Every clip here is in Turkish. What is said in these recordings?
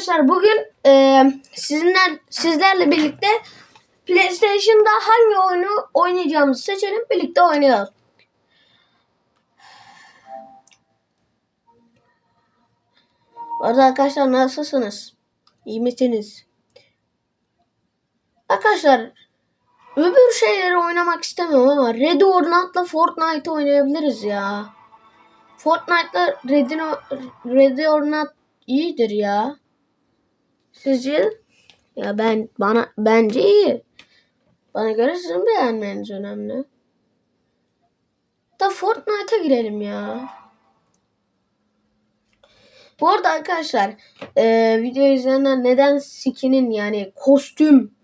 arkadaşlar bugün e, sizinler sizlerle birlikte PlayStation'da hangi oyunu oynayacağımızı seçelim birlikte oynayalım. Bu arada arkadaşlar nasılsınız? İyi misiniz? Arkadaşlar öbür şeyleri oynamak istemiyorum ama Red or Not'la Fortnite oynayabiliriz ya. Fortnite'la Red, Red or Not iyidir ya. Sizce? Ya ben bana bence iyi. Bana göre sizin beğenmeniz önemli. Da Fortnite'a girelim ya. Bu arada arkadaşlar e, video izleyenler neden skinin yani kostüm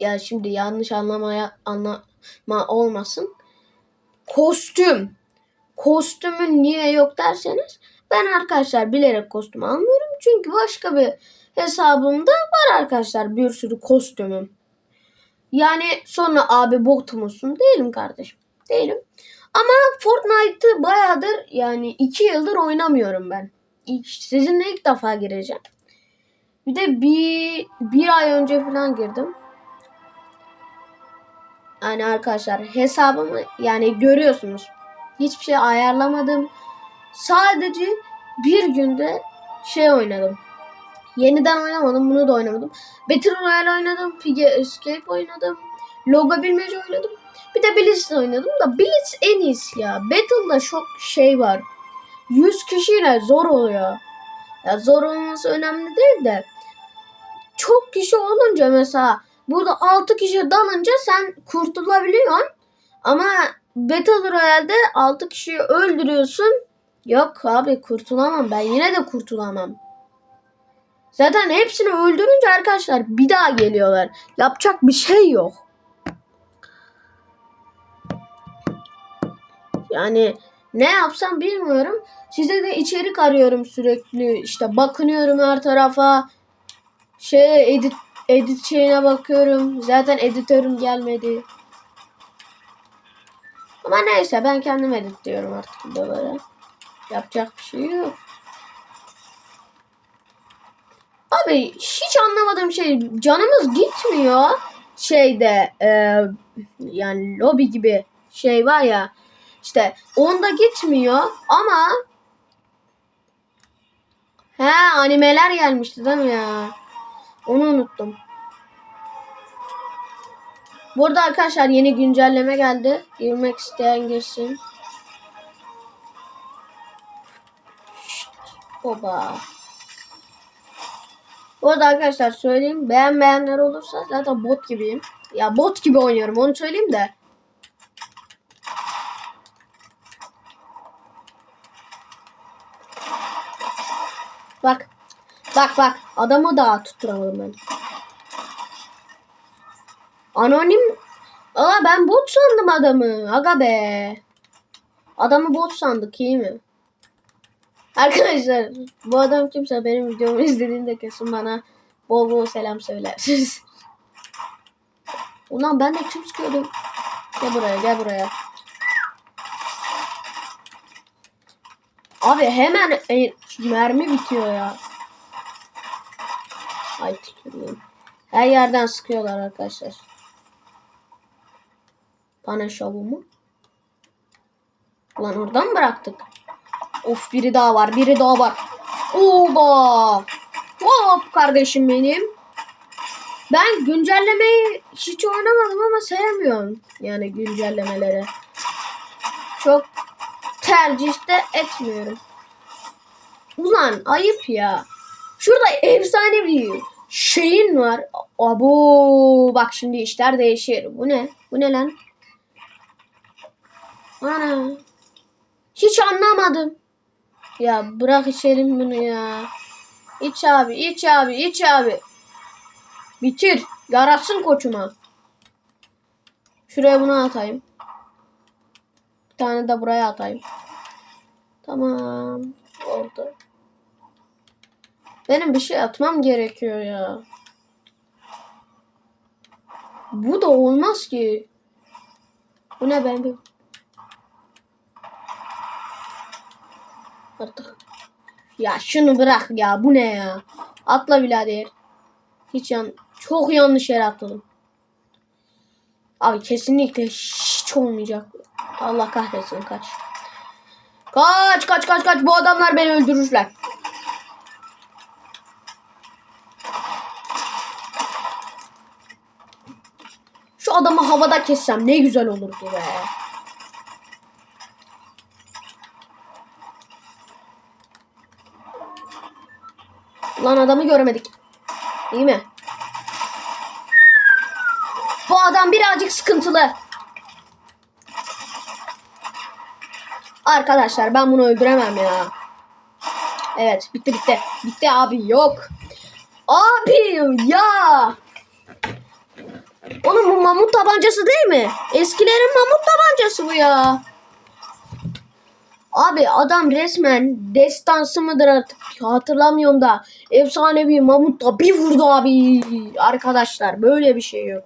ya şimdi yanlış anlamaya anlama olmasın. Kostüm. Kostümün niye yok derseniz ben arkadaşlar bilerek kostüm almıyorum. Çünkü başka bir hesabımda var arkadaşlar bir sürü kostümüm. Yani sonra abi bot musun? Değilim kardeşim. Değilim. Ama Fortnite'ı bayağıdır yani iki yıldır oynamıyorum ben. Sizinle ilk defa gireceğim. Bir de bir, bir ay önce falan girdim. Yani arkadaşlar hesabımı yani görüyorsunuz. Hiçbir şey ayarlamadım. Sadece bir günde şey oynadım. Yeniden oynamadım. Bunu da oynamadım. Battle Royale oynadım. Piggy Escape oynadım. Logo bilmece oynadım. Bir de Blitz oynadım da Blitz en iyisi ya. Battle'da çok şey var. 100 kişiyle zor oluyor. Ya zor olması önemli değil de çok kişi olunca mesela burada 6 kişi dalınca sen kurtulabiliyorsun. Ama Battle Royale'de 6 kişiyi öldürüyorsun. Yok abi kurtulamam ben yine de kurtulamam. Zaten hepsini öldürünce arkadaşlar bir daha geliyorlar. Yapacak bir şey yok. Yani ne yapsam bilmiyorum. Size de içerik arıyorum sürekli. İşte bakınıyorum her tarafa. Şey edit edit şeyine bakıyorum. Zaten editörüm gelmedi. Ama neyse ben kendim editliyorum artık videoları. Yapacak bir şey yok. Abi hiç anlamadığım şey canımız gitmiyor şeyde e, yani lobi gibi şey var ya işte onda gitmiyor ama he animeler gelmişti değil mi ya? Onu unuttum. Burada arkadaşlar yeni güncelleme geldi. Girmek isteyen girsin. Şşt, Oba. Bu arada arkadaşlar söyleyeyim. Beğenmeyenler olursa zaten bot gibiyim. Ya bot gibi oynuyorum onu söyleyeyim de. Bak. Bak bak. Adamı daha tutturamadım ben. Anonim. Aa ben bot sandım adamı. Aga be. Adamı bot sandık iyi mi? Arkadaşlar bu adam kimse benim videomu izlediğinde kesin bana bol bol selam söyler. Ulan ben de kim sıkıyordum? Gel buraya gel buraya. Abi hemen e, mermi bitiyor ya. Ay tükürüyorum. Her yerden sıkıyorlar arkadaşlar. Bana şovumu. Ulan oradan bıraktık. Of biri daha var. Biri daha var. Oba. Hop kardeşim benim. Ben güncellemeyi hiç oynamadım ama sevmiyorum. Yani güncellemeleri. Çok tercih de etmiyorum. Ulan ayıp ya. Şurada efsane bir şeyin var. Abo bak şimdi işler değişir. Bu ne? Bu ne lan? Ana. Hiç anlamadım. Ya bırak içelim bunu ya. İç abi, iç abi, iç abi. Bitir. Yarasın koçuma. Şuraya bunu atayım. Bir tane de buraya atayım. Tamam. Oldu. Benim bir şey atmam gerekiyor ya. Bu da olmaz ki. Bu ne ben bir... Artık. Ya şunu bırak ya. Bu ne ya? Atla birader. Hiç yan çok yanlış yere atladım. Abi kesinlikle hiç olmayacak. Allah kahretsin kaç. Kaç kaç kaç kaç bu adamlar beni öldürürler. Şu adamı havada kessem ne güzel olurdu be. Lan adamı göremedik. İyi mi? Bu adam birazcık sıkıntılı. Arkadaşlar ben bunu öldüremem ya. Evet bitti bitti. Bitti abi yok. Abi ya. Oğlum bu mamut tabancası değil mi? Eskilerin mamut tabancası bu ya. Abi adam resmen destansı mıdır artık hatırlamıyorum da efsanevi mamutla bir vurdu abi. Arkadaşlar böyle bir şey yok.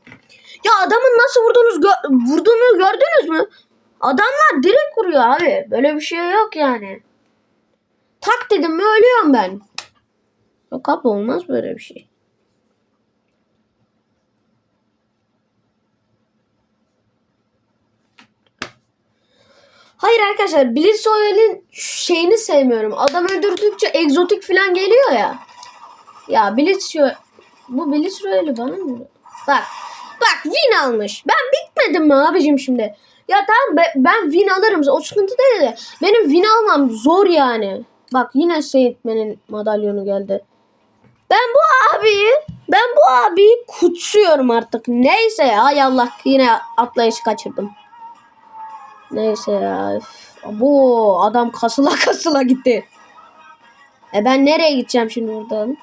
Ya adamın nasıl vurduğunuz gö- vurduğunu gördünüz mü? Adamlar direkt vuruyor abi. Böyle bir şey yok yani. Tak dedim mi ölüyorum ben. Yok abi olmaz böyle bir şey. Hayır arkadaşlar Blitz Royale'in şeyini sevmiyorum. Adam öldürdükçe egzotik falan geliyor ya. Ya Blitz. Bu Blitz Royale'i bana mı? Bak. Bak win almış. Ben bitmedim mi abicim şimdi? Ya tamam be- ben win alırım. O sıkıntı değil de. Benim win almam zor yani. Bak yine Seyitmen'in madalyonu geldi. Ben bu abiyi ben bu abiyi kutsuyorum artık. Neyse ya ay Allah yine atlayışı kaçırdım. Neyse ya. Bu adam kasıla kasıla gitti. E ben nereye gideceğim şimdi buradan?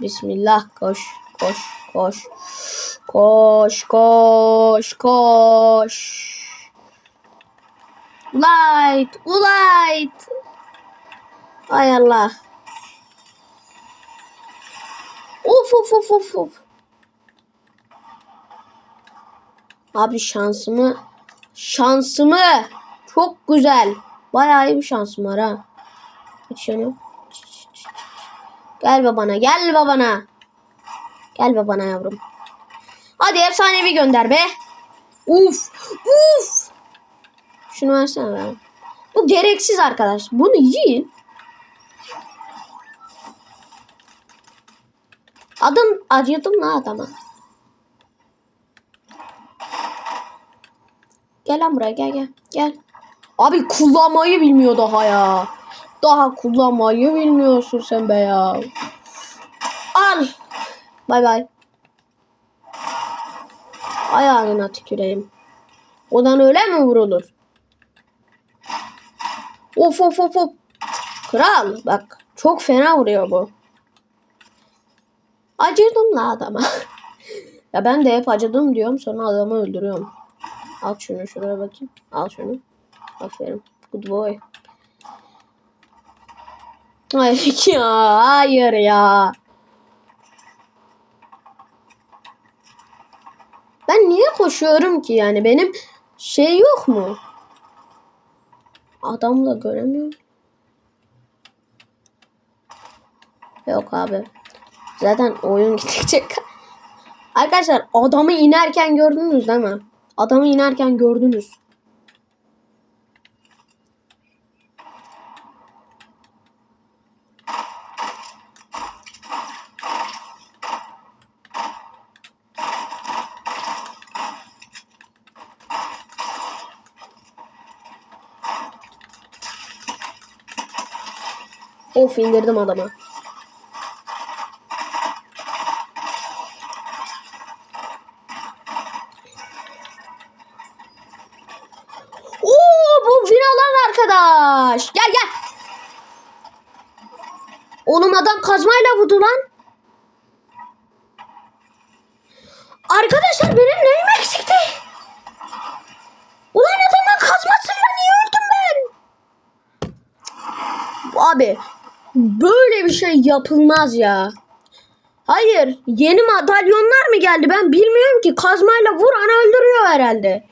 Bismillah koş koş koş. Koş koş koş. Light, light. Ay Allah. Of of of of of. Abi şansımı şansımı çok güzel. Bayağı iyi bir şansım var ha. Aç şunu. Gel babana gel babana. Gel babana yavrum. Hadi efsanevi gönder be. Uf uf. Şunu versene ben. Bu gereksiz arkadaş. Bunu yiyin. Adım acıdım la adama. Gel lan buraya gel gel gel. Abi kullanmayı bilmiyor daha ya. Daha kullanmayı bilmiyorsun sen be ya. Al. Bay bay. Ayağına tüküreyim. Odan öyle mi vurulur? Of of of of. Kral bak çok fena vuruyor bu. Acıdım la adama. ya ben de hep acıdım diyorum sonra adamı öldürüyorum. Al şunu şuraya bakayım. Al şunu. Aferin. Good boy. Hayır ya. Hayır ya. Ben niye koşuyorum ki yani? Benim şey yok mu? Adamla göremiyorum. Yok abi. Zaten oyun gidecek. Arkadaşlar adamı inerken gördünüz değil mi? Adamı inerken gördünüz. Of indirdim adamı. Oo bu vinalan arkadaş. Gel gel. Oğlum adam kazmayla vurdu lan. Arkadaşlar benim neyim eksikti? Ulan adamın kazmasıyla niye öldüm ben? Abi böyle bir şey yapılmaz ya. Hayır yeni madalyonlar mı geldi ben bilmiyorum ki kazmayla vur ana öldürüyor herhalde.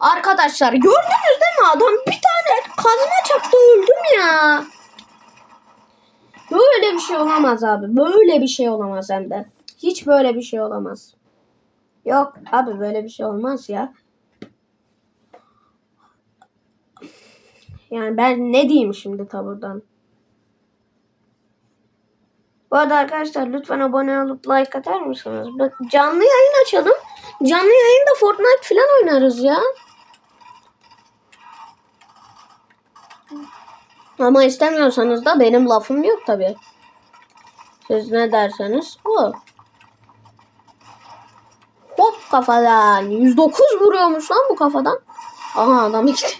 Arkadaşlar gördünüz değil mi adam bir tane kazma çaktı öldüm ya. Böyle bir şey olamaz abi. Böyle bir şey olamaz hem de. Hiç böyle bir şey olamaz. Yok abi böyle bir şey olmaz ya. Yani ben ne diyeyim şimdi taburdan? Bu arada arkadaşlar lütfen abone olup like atar mısınız? Bak canlı yayın açalım. Canlı yayında Fortnite falan oynarız ya. Ama istemiyorsanız da benim lafım yok tabi. Siz ne derseniz o. Hop kafadan. 109 vuruyormuş lan bu kafadan. Aha adam gitti.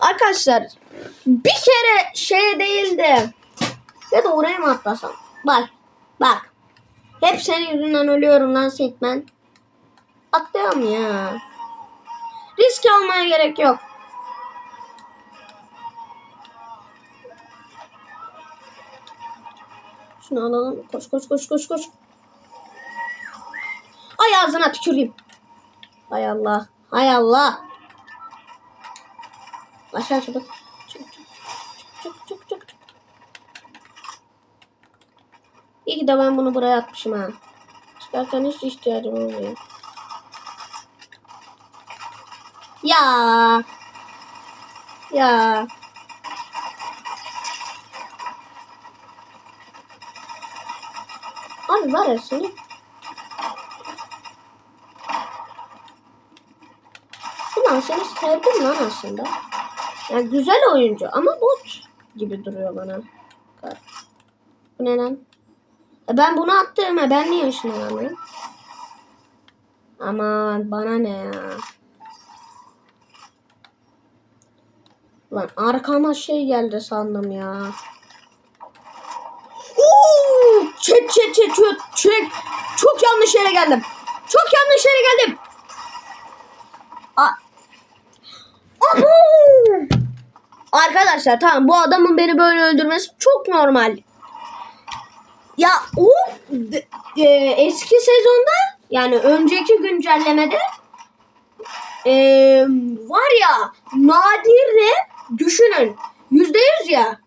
Arkadaşlar bir kere şey değildi. Ya da oraya mı atlasam? Bak. Bak. Hep senin yüzünden ölüyorum lan Sigman. Atlayalım ya. Risk almaya gerek yok. Şunu alalım. Koş koş koş koş koş. Ay ağzına tüküreyim. Hay Allah. Hay Allah. Aşağı şurada. Çık çık çık çık çık çık. İyi ki de ben bunu buraya atmışım ha. Çıkarken hiç ihtiyacım olmuyor. Ya. Ya. Var ya seni. Ulan seni sevdim lan aslında. Yani güzel oyuncu ama bot gibi duruyor bana. Bu ne lan? E ben bunu attım ha ben niye ışınlanamıyorum? Aman bana ne ya. Lan arkama şey geldi sandım ya. Çek çek çek çek çek. Çok yanlış yere geldim. Çok yanlış yere geldim. A Abu! Arkadaşlar tamam bu adamın beni böyle öldürmesi çok normal. Ya o e, eski sezonda yani önceki güncellemede e, var ya Nadir'le düşünün yüzde yüz ya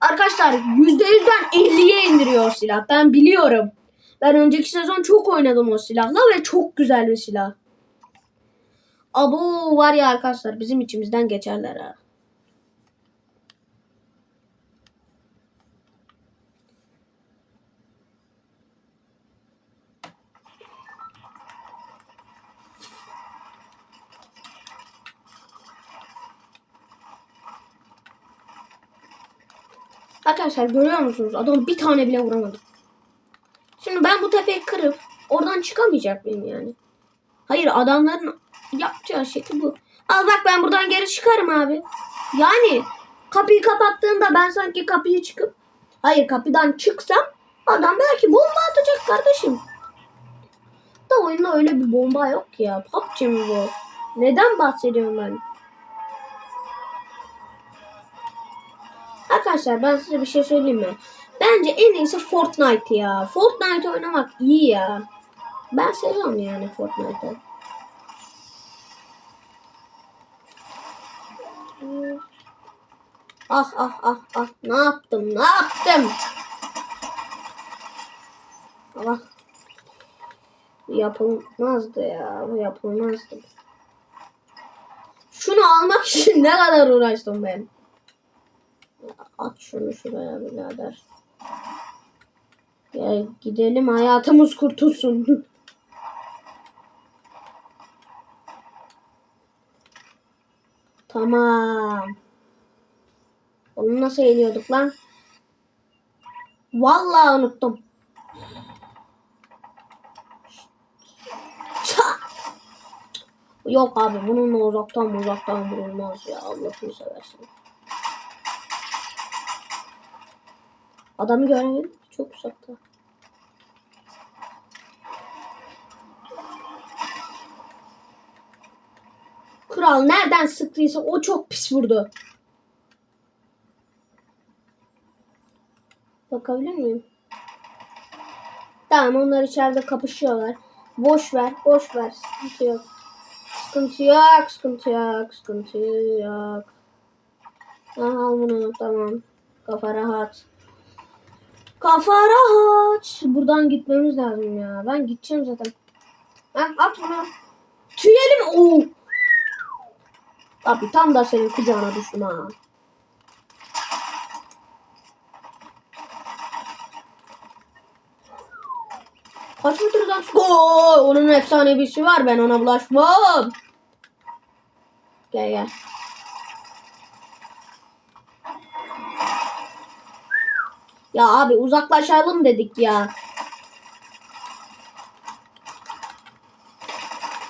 arkadaşlar yüzde yüzden 50'ye indiriyor o silah ben biliyorum. Ben önceki sezon çok oynadım o silahla ve çok güzel bir silah. Abo var ya arkadaşlar bizim içimizden geçerler ha. Arkadaşlar görüyor musunuz? Adam bir tane bile vuramadı. Şimdi ben bu tepeyi kırıp oradan çıkamayacak mıyım yani? Hayır adamların yapacağı şekil bu. Al bak ben buradan geri çıkarım abi. Yani kapıyı kapattığında ben sanki kapıyı çıkıp hayır kapıdan çıksam adam belki bomba atacak kardeşim. Da oyunda öyle bir bomba yok ya. PUBG mi bu? Neden bahsediyorum ben? Arkadaşlar ben size bir şey söyleyeyim mi? Bence en iyisi Fortnite ya. Fortnite oynamak iyi ya. Ben seviyorum yani Fortnite'ı. Ah ah ah ah ne yaptım ne yaptım? Allah. Yapılmazdı ya bu yapılmazdı. Şunu almak için ne kadar uğraştım ben. At şunu şuraya birader. Ya gidelim hayatımız kurtulsun. tamam. Onu nasıl yeniyorduk lan? Vallahi unuttum. Yok abi bununla uzaktan uzaktan vurulmaz ya Allah'ını seversen. Adamı göremedim. Çok uzakta. Kral nereden sıktıysa o çok pis vurdu. Bakabilir miyim? Tamam onlar içeride kapışıyorlar. Boş ver, boş ver. Sıkıntı yok. Sıkıntı yok, sıkıntı yok, sıkıntı yok. Al bunu, tamam. Kafa rahat. Kafa rahat. Buradan gitmemiz lazım ya. Ben gideceğim zaten. Ha, at bunu. Tüyelim. Oo. Abi tam da senin kucağına düştüm ha. Kaç metreden? Oo, onun efsane bir şey var. Ben ona bulaşmam. Gel gel. Ya abi uzaklaşalım dedik ya.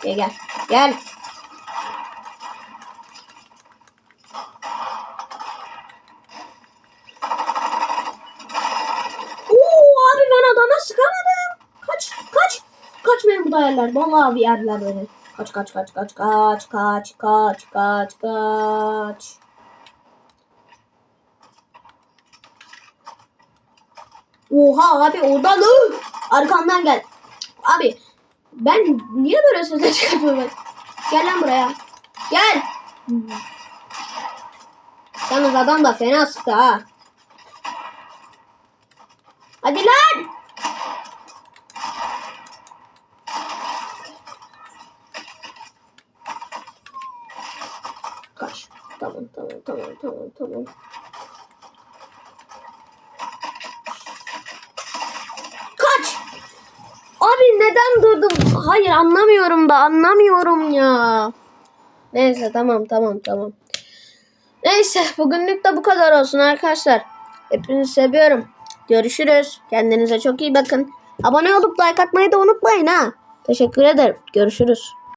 Gel gel. Gel. Oo abi ben adama sıkamadım. Kaç kaç. Kaç beni bu da yerler. Vallahi bir yerler beni. Kaç kaç kaç kaç kaç kaç kaç kaç kaç. Oha abi oradan ıh! arkamdan gel. Abi ben niye böyle sesler çıkartıyorum? Gel lan buraya. Gel. Yalnız adam da fena sıktı ha. Hadi lan. Kaç. Tamam tamam tamam tamam tamam. Kaç. Abi neden durdum? Hayır anlamıyorum da anlamıyorum ya. Neyse tamam tamam tamam. Neyse bugünlük de bu kadar olsun arkadaşlar. Hepinizi seviyorum. Görüşürüz. Kendinize çok iyi bakın. Abone olup like atmayı da unutmayın ha. Teşekkür ederim. Görüşürüz.